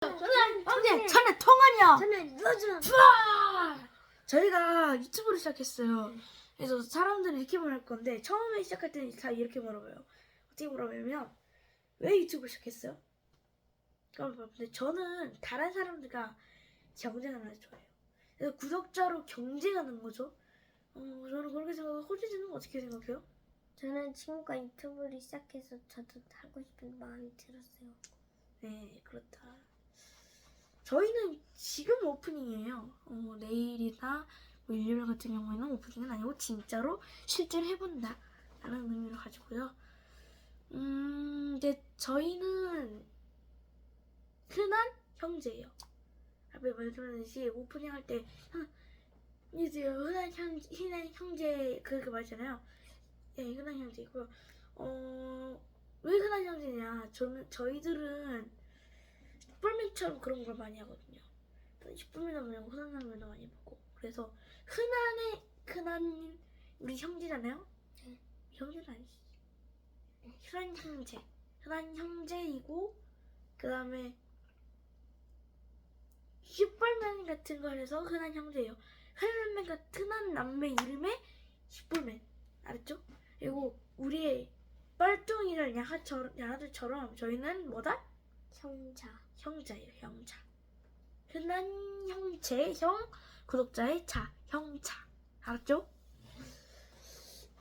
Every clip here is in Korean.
저는 형제 저는 통원이요. 저는 푸아! 저희가 유튜브를 시작했어요. 그래서 사람들은 이렇게 말할 건데 처음에 시작할 때는 다 이렇게 물어봐요. 어떻게 물어보냐면 왜 유튜브를 시작했어요? 그럼 근데 저는 다른 사람들과 경쟁하는 걸 좋아해요. 그래서 구독자로 경쟁하는 거죠. 어, 저는 그렇게 생각하고 호주진은 어떻게 생각해요? 저는 친구가 유튜브를 시작해서 저도 하고 싶은 마음이 들었어요. 네, 그렇다. 저희는 지금 오프닝이에요. 어, 내일이나 뭐 일요일 같은 경우에는 오프닝은 아니고 진짜로 실제로 해본다. 라는 의미를 가지고요. 음, 이제 저희는 흔한 형제예요. 앞에 말씀드렸듯이 오프닝 할 때, 이제 흔한 형, 흔한 형제, 그렇게 말했잖아요. 예, 흔한 형제이고요. 어, 왜 흔한 형제냐? 저는, 저희들은 슈퍼맨처럼 그런 걸 많이 하거든요. 슈퍼맨 하면 흔한 장면도 많이 보고. 그래서 흔한의 흔한 우리 형제잖아요. 네. 형제는 아니지. 흔한 형제, 흔한 형제이고 그 다음에 슈퍼맨 같은 걸 해서 흔한 형제예요. 흔한 같은 흔한 남매 이름의 슈퍼맨 알았죠? 그리고 우리의 뻘뚱이를 양아처럼 양아들처럼 저희는 뭐다? 형자. 형자예요, 형자. 흔한 형제, 형, 구독자의 자, 형자. 알았죠?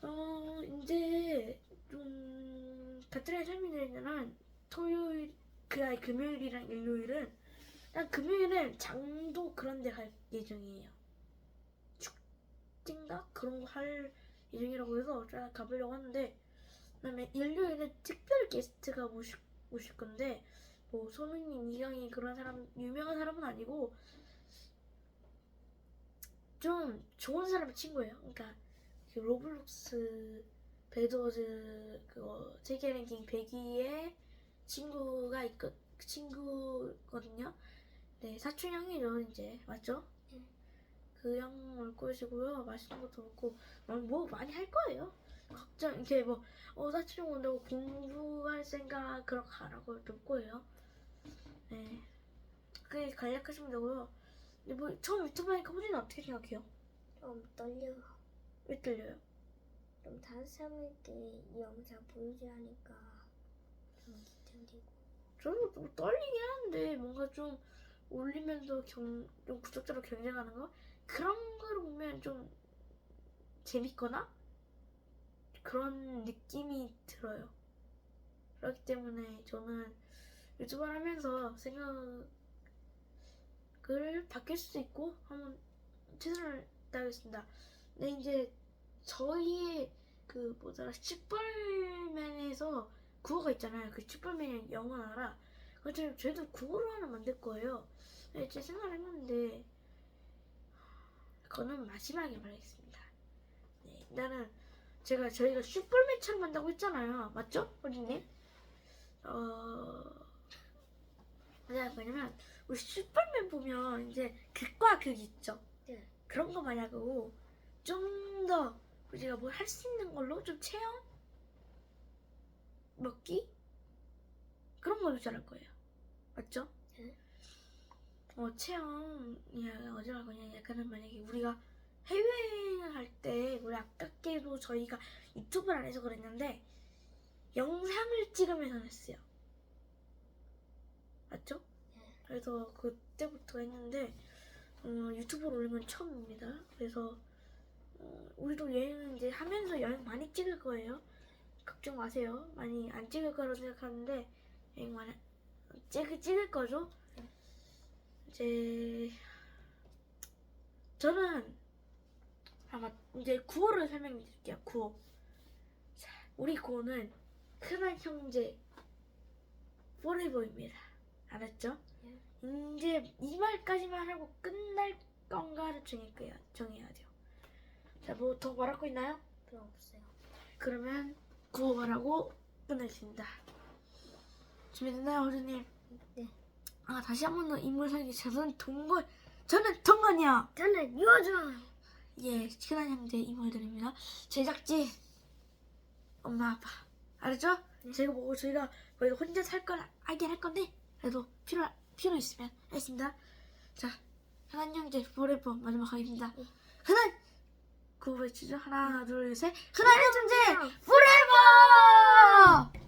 어, 이제 좀 가트라의 설명드리자면 토요일, 그 아니 금요일이랑 일요일은 난 금요일은 장도 그런 데 갈 예정이에요. 축제인가? 그런 거 할 예정이라고 해서 좀 가보려고 하는데 그다음에 일요일은 특별 게스트가 모실, 모실 건데 뭐 소민님, 이강이 그런 사람 유명한 사람은 아니고 좀 좋은 사람의 친구예요. 그러니까 그 로블록스 배드워즈 그거 세계 랭킹 100위의 친구가 있거 그 친구거든요. 네 사촌 형이죠 이제 맞죠? 네. 그형 올 것이고요. 맛있는 것도 먹고 어, 뭐 많이 할 거예요. 걱정 이렇게 뭐 어, 사촌 형 온다고 공부할 생각 그런 거 가라고 올 거예요. 네. 그게 간략하시면 되고요. 근데 뭐 처음 유튜브 하니까 호진은 어떻게 생각해요? 좀 떨려. 왜 떨려요? 좀 다른 사람에게 이 영상 보여주려니까 좀 긴장되고. 저는 뭐 떨리긴 하는데 뭔가 좀 올리면서 경, 좀 구독자로 경쟁하는 거 그런 거를 보면 좀 재밌거나 그런 느낌이 들어요. 그렇기 때문에 저는 유튜브를 하면서 생각을 바뀔 수도 있고 한번 최선을 다하겠습니다. 근데 이제 저희의 그 뭐더라 슈퍼맨에서 구호가 있잖아요. 그 슈퍼맨의 영원하라. 그것처럼 저희도 구호를 하나 만들 거예요. 네, 제 생각을 해봤는데 그거는 마지막에 말하겠습니다. 네, 일단은 제가 저희가 슈퍼맨처럼 한다고 했잖아요. 맞죠, 어린님? 어, 내가 뭐냐면 우리 슈퍼맨 보면 이제 극과 극 있죠. 네. 그런 거 마냐고 좀 더 우리가 뭘 할 수 있는 걸로 좀 체험 먹기 그런 걸로 잘할 거예요. 맞죠? 네. 어 체험이 어디가 거냐 약간은 만약에 우리가 해외여행을 할 때 우리 아깝게도 저희가 유튜브를 안 해서 그랬는데 영상을 찍으면서 했어요. 맞죠? 네. 그래서 그때부터 했는데 어, 유튜브로 건 처음입니다. 그래서 어, 우리도 여행은 이제 하면서 여행 많이 찍을 거예요. 걱정 마세요. 많이 안 찍을 거라고 생각하는데 여행 많이 찍, 찍을 거죠. 이제 저는 아마 이제 구호를 설명해 드릴게요. 구호. 자, 우리 구호는 흔한 형제 포레버입니다. 알았죠? 예. 이제 이 말까지만 하고 끝날 건가를 정해야, 정해야 돼요. 자, 뭐 더 말할 거 있나요? 필요 없어요. 그러면 구호 말하고 끝내겠습니다. 준비됐나요, 호주님? 네. 아, 다시 한 번 더 인물 설계. 저는 동건, 저는 동건이요. 저는 누워주는 예, 흔한 형제 인물들입니다. 제작진, 엄마, 아빠. 알았죠? 네. 제가 보고 저희가 거의 혼자 살건 알긴 할 건데, 그래도 필요 필요 있으면 하겠습니다. 자, 하나 형제 포레포 마지막 하겠습니다. 네. 하나 그거 외치죠? 하나, 둘, 셋. 하나 형제 포레포!